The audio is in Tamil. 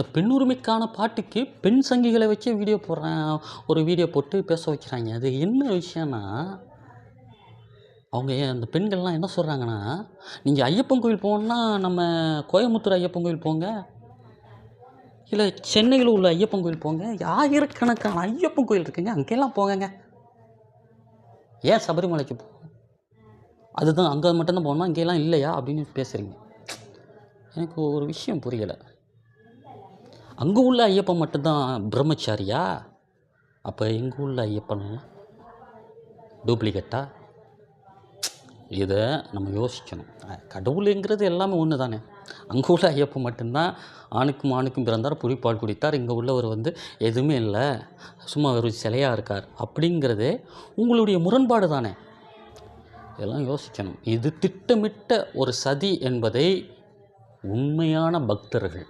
இந்த பெண் உரிமைக்கான பாட்டுக்கு பெண் சங்கிகளை வச்சு வீடியோ போடுறேன் ஒரு வீடியோ போட்டு பேச வைக்கிறாங்க. அது என்ன விஷயம்னா அவங்க அந்த பெண்கள்லாம் என்ன சொல்கிறாங்கன்னா நீங்கள் ஐயப்பன் கோயில் போகணுன்னா நம்ம கோயம்புத்தூர் ஐயப்பன் கோயில் போங்க. இல்லை சென்னையில் உள்ள ஐயப்பன் கோயில் போங்க. ஆயிரக்கணக்கான ஐயப்பன் கோயில் இருக்குங்க. அங்கெல்லாம் போங்கங்க. ஏன் சபரிமலைக்கு போ? அதுதான் அங்கே மட்டும்தான் போகணுமா? இங்கெல்லாம் இல்லையா? அப்படின்னு பேசுகிறீங்க எனக்கு ஒரு விஷயம் புரியலை. அங்கே உள்ள ஐயப்பன் மட்டும்தான் பிரம்மச்சாரியா? அப்போ எங்கள் உள்ள ஐயப்பன்லாம் டூப்ளிகேட்டா? இதை நம்ம யோசிக்கணும். கடவுளுங்கிறது எல்லாமே ஒன்று தானே அங்கே உள்ள ஐயப்பன் மட்டும்தான் ஆணுக்கும் ஆணுக்கும் பிறந்தார் புரிப்பால் குடித்தார் இங்கே உள்ளவர் வந்து எதுவுமே இல்லை சும்மா ஒரு சிலையாக இருக்கார். அப்படிங்கிறது உங்களுடைய முரண்பாடு தானே. இதெல்லாம் யோசிக்கணும். இது திட்டமிட்ட ஒரு சதி என்பதை உண்மையான பக்தர்கள்